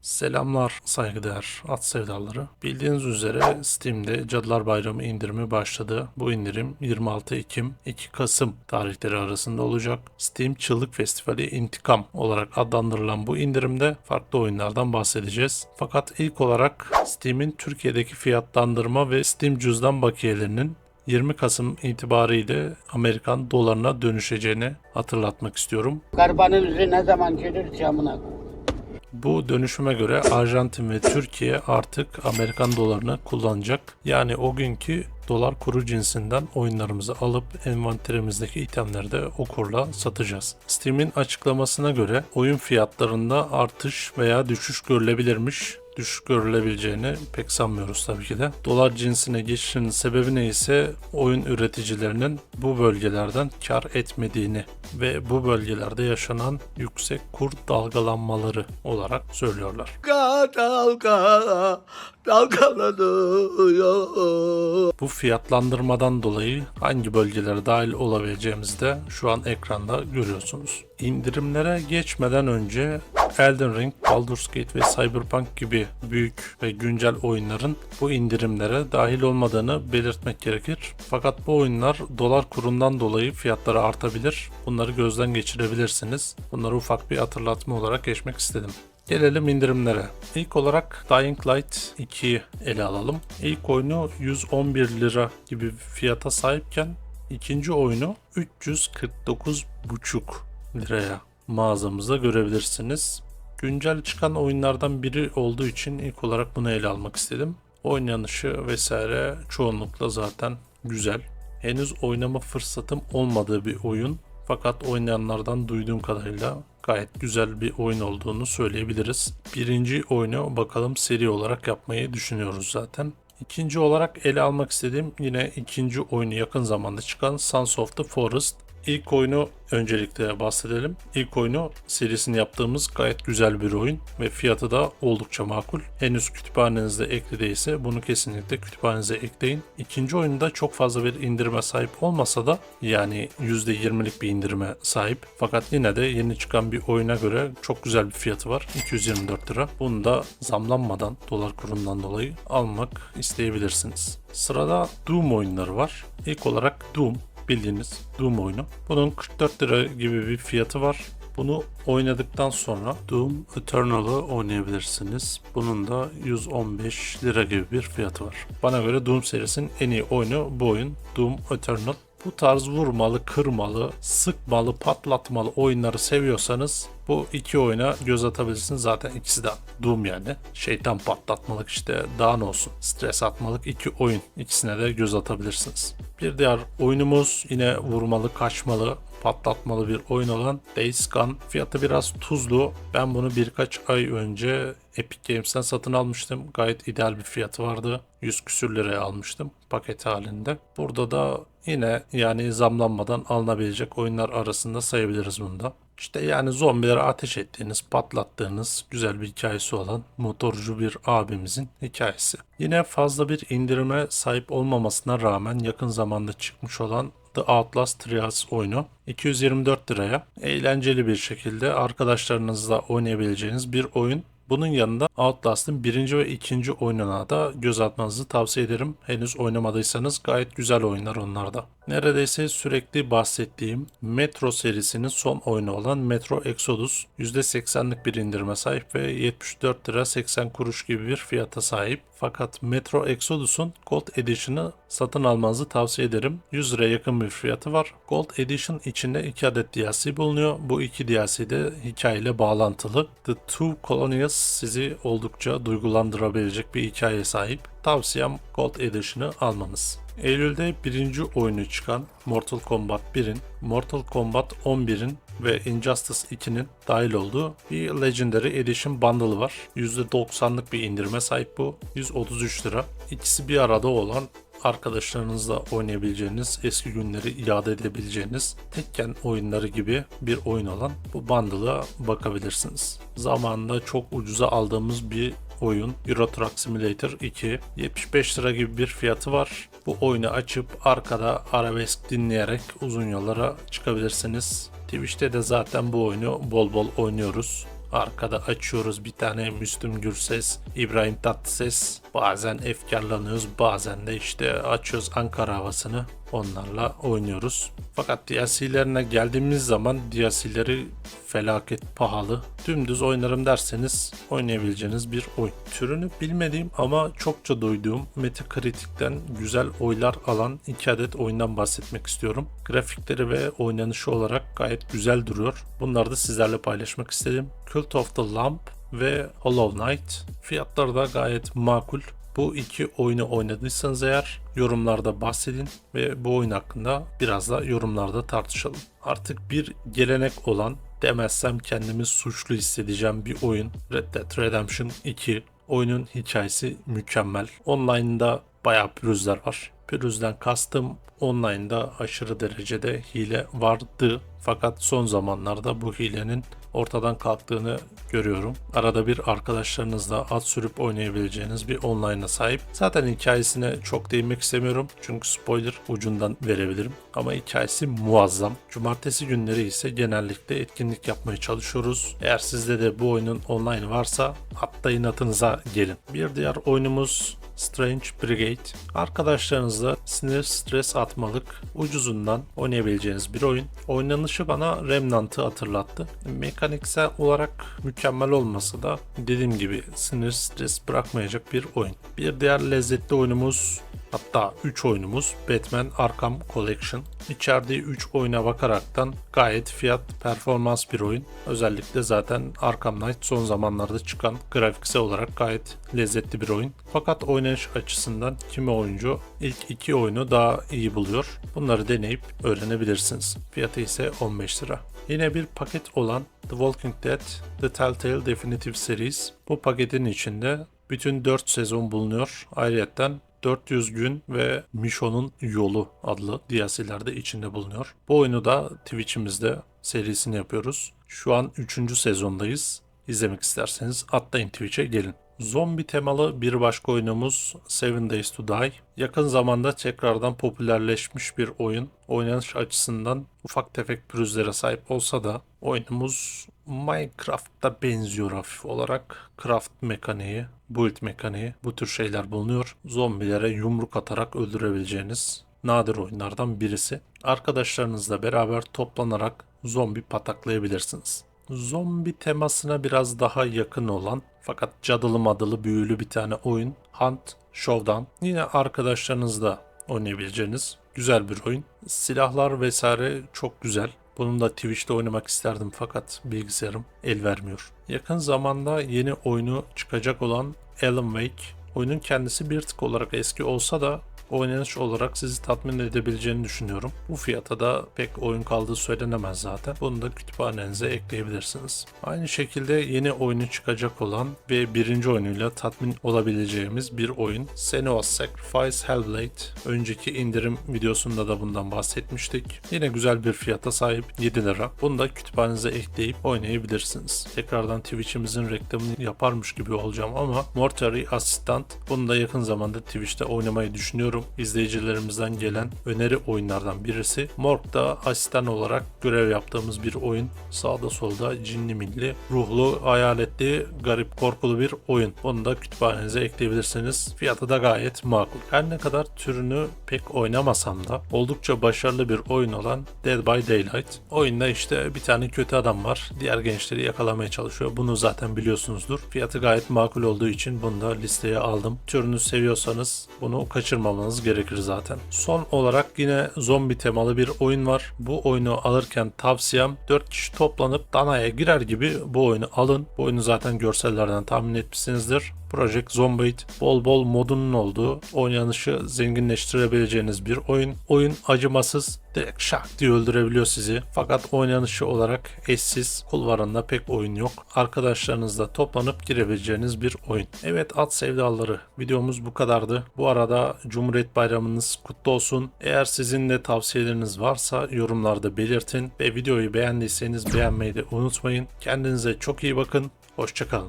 Selamlar saygıdeğer at sevdaları. Bildiğiniz üzere Steam'de Cadılar Bayramı indirimi başladı. Bu indirim 26 Ekim 2 Kasım tarihleri arasında olacak. Steam Çığlık Festivali İntikam olarak adlandırılan bu indirimde farklı oyunlardan bahsedeceğiz. Fakat ilk olarak Steam'in Türkiye'deki fiyatlandırma ve Steam cüzdan bakiyelerinin 20 Kasım itibariyle Amerikan dolarına dönüşeceğini hatırlatmak istiyorum. Garibanın yüzü ne zaman gelir camına? Bu dönüşüme göre Arjantin ve Türkiye artık Amerikan dolarını kullanacak. Yani o günkü dolar kuru cinsinden oyunlarımızı alıp envanterimizdeki itemleri de o kurla satacağız. Steam'in açıklamasına göre oyun fiyatlarında artış veya düşüş görülebilirmiş düşüş görülebileceğini pek sanmıyoruz tabii ki de. Dolar cinsine geçişinin sebebi ne ise oyun üreticilerinin bu bölgelerden kar etmediğini ve bu bölgelerde yaşanan yüksek kur dalgalanmaları olarak söylüyorlar. Dalga dalga dalgalanıyor. Bu fiyatlandırmadan dolayı hangi bölgelere dahil olabileceğimizi de şu an ekranda görüyorsunuz. İndirimlere geçmeden önce Elden Ring, Baldur's Gate ve Cyberpunk gibi büyük ve güncel oyunların bu indirimlere dahil olmadığını belirtmek gerekir. Fakat bu oyunlar dolar kurundan dolayı fiyatları artabilir. Bunları gözden geçirebilirsiniz. Bunları ufak bir hatırlatma olarak geçmek istedim. Gelelim indirimlere. İlk olarak Dying Light 2'yi ele alalım. İlk oyunu 111 lira gibi fiyata sahipken ikinci oyunu 349,5 liraya mağazamızda görebilirsiniz. Güncel çıkan oyunlardan biri olduğu için ilk olarak bunu ele almak istedim. Oynanışı vesaire çoğunlukla zaten güzel. Henüz oynama fırsatım olmadığı bir oyun. Fakat oynayanlardan duyduğum kadarıyla gayet güzel bir oyun olduğunu söyleyebiliriz. Birinci oyunu bakalım seri olarak yapmayı düşünüyoruz zaten. İkinci olarak ele almak istediğim yine ikinci oyunu yakın zamanda çıkan Sons of the Forest. İlk oyunu öncelikle bahsedelim. İlk oyunu serisini yaptığımız gayet güzel bir oyun ve fiyatı da oldukça makul. Henüz kütüphanenizde ekli değilse bunu kesinlikle kütüphanenize ekleyin. İkinci oyunda çok fazla bir indirime sahip olmasa da yani %20'lik bir indirime sahip. Fakat yine de yeni çıkan bir oyuna göre çok güzel bir fiyatı var. 224 lira. Bunu da zamlanmadan dolar kurundan dolayı almak isteyebilirsiniz. Sırada Doom oyunları var. İlk olarak Doom bildiğiniz Doom oyunu. Bunun 44 lira gibi bir fiyatı var. Bunu oynadıktan sonra Doom Eternal'ı oynayabilirsiniz. Bunun da 115 lira gibi bir fiyatı var. Bana göre Doom serisinin en iyi oyunu bu oyun Doom Eternal. Bu tarz vurmalı, kırmalı, sıkmalı, patlatmalı oyunları seviyorsanız bu iki oyuna göz atabilirsiniz. Zaten ikisi de Doom yani. Şeytan patlatmalık işte daha ne olsun. Stres atmalık iki oyun. İkisine de göz atabilirsiniz. Bir diğer oyunumuz yine vurmalı, kaçmalı, patlatmalı bir oyun olan Days Gone. Fiyatı biraz tuzlu. Ben bunu birkaç ay önce Epic Games'ten satın almıştım. Gayet ideal bir fiyatı vardı. 100 küsür liraya almıştım paket halinde. Burada da yine yani zamlanmadan alınabilecek oyunlar arasında sayabiliriz bunu da. İşte yani zombilere ateş ettiğiniz, patlattığınız güzel bir hikayesi olan motorcu bir abimizin hikayesi. Yine fazla bir indirime sahip olmamasına rağmen yakın zamanda çıkmış olan The Outlast Trials oyunu 224 liraya eğlenceli bir şekilde arkadaşlarınızla oynayabileceğiniz bir oyun. Bunun yanında Outlast'ın birinci ve ikinci oyununa da göz atmanızı tavsiye ederim. Henüz oynamadıysanız gayet güzel oyunlar onlar da. Neredeyse sürekli bahsettiğim Metro serisinin son oyunu olan Metro Exodus %80'lik bir indirime sahip ve 74 lira 80 kuruş gibi bir fiyata sahip. Fakat Metro Exodus'un Gold Edition'ı satın almanızı tavsiye ederim. 100 liraya yakın bir fiyatı var. Gold Edition içinde 2 adet DLC bulunuyor. Bu iki DLC de hikayeyle bağlantılı. The Two Colonials sizi oldukça duygulandırabilecek bir hikaye sahip. Tavsiyem Gold Edition'ı almanız. Eylül'de birinci oyunu çıkan Mortal Kombat 1'in, Mortal Kombat 11'in ve Injustice 2'nin dahil olduğu bir Legendary Edition bundle var. %90'lık bir indirime sahip bu. 133 lira. İkisi bir arada olan arkadaşlarınızla oynayabileceğiniz, eski günleri iade edebileceğiniz tekken oyunları gibi bir oyun olan bu bundle'a bakabilirsiniz. Zamanında çok ucuza aldığımız bir oyun Euro Truck Simulator 2 75 lira gibi bir fiyatı var. Bu oyunu açıp arkada arabesk dinleyerek uzun yollara çıkabilirsiniz. Twitch'te de zaten bu oyunu bol bol oynuyoruz. Arkada açıyoruz bir tane Müslüm Gürses, İbrahim Tatlıses. Bazen efkarlanıyoruz bazen de işte açıyoruz Ankara havasını. Onlarla oynuyoruz. Fakat DLC'lerine geldiğimiz zaman DLC'leri felaket pahalı. Dümdüz oynarım derseniz oynayabileceğiniz bir oyun. Türünü bilmediğim ama çokça duyduğum Metacritic'ten güzel oylar alan iki adet oyundan bahsetmek istiyorum. Grafikleri ve oynanışı olarak gayet güzel duruyor. Bunları da sizlerle paylaşmak istedim. Cult of the Lamp ve Hollow Knight. Fiyatları da gayet makul. Bu iki oyunu oynadıysanız eğer yorumlarda bahsedin ve bu oyun hakkında biraz da yorumlarda tartışalım. Artık bir gelenek olan demezsem kendimi suçlu hissedeceğim bir oyun Red Dead Redemption 2. Oyunun hikayesi mükemmel. Online'da bayağı pürüzler var. Pürüzden kastım online'da aşırı derecede hile vardı. Fakat son zamanlarda bu hilenin ortadan kalktığını görüyorum. Arada bir arkadaşlarınızla at sürüp oynayabileceğiniz bir online'a sahip. Zaten hikayesine çok değinmek istemiyorum. Çünkü spoiler ucundan verebilirim. Ama hikayesi muazzam. Cumartesi günleri ise genellikle etkinlik yapmaya çalışıyoruz. Eğer sizde de bu oyunun online varsa atlayın atınıza gelin. Bir diğer oyunumuz Strange Brigade. Arkadaşlarınızla sinir stres atmalık ucuzundan oynayabileceğiniz bir oyun. Oynanışı bana Remnant'ı hatırlattı. Mekaniksel olarak mükemmel olmasa da dediğim gibi sinir stres bırakmayacak bir oyun. Bir diğer lezzetli oyunumuz Hatta 3 oyunumuz Batman Arkham Collection. İçerdiği 3 oyuna bakaraktan gayet fiyat performans bir oyun. Özellikle zaten Arkham Knight son zamanlarda çıkan grafiksel olarak gayet lezzetli bir oyun. Fakat oynanış açısından kimi oyuncu ilk iki oyunu daha iyi buluyor. Bunları deneyip öğrenebilirsiniz. Fiyatı ise 15 lira. Yine bir paket olan The Walking Dead The Telltale Definitive Series. Bu paketin içinde bütün 4 sezon bulunuyor. Ayrıca 400 gün ve Mişo'nun Yolu adlı DLC'ler de içinde bulunuyor. Bu oyunu da Twitch'imizde serisini yapıyoruz. Şu an 3. sezondayız. İzlemek isterseniz atlayın Twitch'e gelin. Zombi temalı bir başka oyunumuz Seven Days to Die. Yakın zamanda tekrardan popülerleşmiş bir oyun. Oynanış açısından ufak tefek pürüzlere sahip olsa da oyunumuz Minecraft'ta benziyor hafif olarak. Craft mekaniği, build mekaniği bu tür şeyler bulunuyor. Zombilere yumruk atarak öldürebileceğiniz nadir oyunlardan birisi. Arkadaşlarınızla beraber toplanarak zombi pataklayabilirsiniz. Zombi temasına biraz daha yakın olan fakat cadılı madılı büyülü bir tane oyun Hunt Showdown. Yine arkadaşlarınızla oynayabileceğiniz güzel bir oyun. Silahlar vesaire çok güzel. Bunun da Twitch'te oynamak isterdim fakat bilgisayarım el vermiyor. Yakın zamanda yeni oyunu çıkacak olan Alan Wake. Oyunun kendisi bir tık olarak eski olsa da oynanış olarak sizi tatmin edebileceğini düşünüyorum. Bu fiyata da pek oyun kaldığı söylenemez zaten. Bunu da kütüphanenize ekleyebilirsiniz. Aynı şekilde yeni oyunu çıkacak olan ve birinci oyunuyla tatmin olabileceğimiz bir oyun Senua's Sacrifice Hellblade. Önceki indirim videosunda da bundan bahsetmiştik. Yine güzel bir fiyata sahip 7 lira. Bunu da kütüphanenize ekleyip oynayabilirsiniz. Tekrardan Twitch'imizin reklamını yaparmış gibi olacağım ama Mortuary Assistant bunu da yakın zamanda Twitch'te oynamayı düşünüyorum. İzleyicilerimizden gelen öneri oyunlardan birisi. Morg'da asistan olarak görev yaptığımız bir oyun. Sağda solda cinli milli, ruhlu, hayaletli, garip, korkulu bir oyun. Bunu da kütüphanenize ekleyebilirsiniz. Fiyatı da gayet makul. Her ne kadar türünü pek oynamasam da oldukça başarılı bir oyun olan Dead by Daylight. Oyunda işte bir tane kötü adam var. Diğer gençleri yakalamaya çalışıyor. Bunu zaten biliyorsunuzdur. Fiyatı gayet makul olduğu için bunu da listeye aldım. Türünü seviyorsanız bunu kaçırmamanız gerekir zaten. Son olarak yine zombi temalı bir oyun var. Bu oyunu alırken tavsiyem 4 kişi toplanıp danaya girer gibi bu oyunu alın. Bu oyunu zaten görsellerden tahmin etmişsinizdir. Project Zomboid bol bol modunun olduğu oynanışı zenginleştirebileceğiniz bir oyun. Oyun acımasız direkt şak diye öldürebiliyor sizi. Fakat oynanışı olarak eşsiz. Kulvarında pek oyun yok. Arkadaşlarınızla toplanıp girebileceğiniz bir oyun. Evet at sevdaları videomuz bu kadardı. Bu arada Cumhuriyet Bayramınız kutlu olsun. Eğer sizin de tavsiyeleriniz varsa yorumlarda belirtin ve videoyu beğendiyseniz beğenmeyi de unutmayın. Kendinize çok iyi bakın. Hoşçakalın.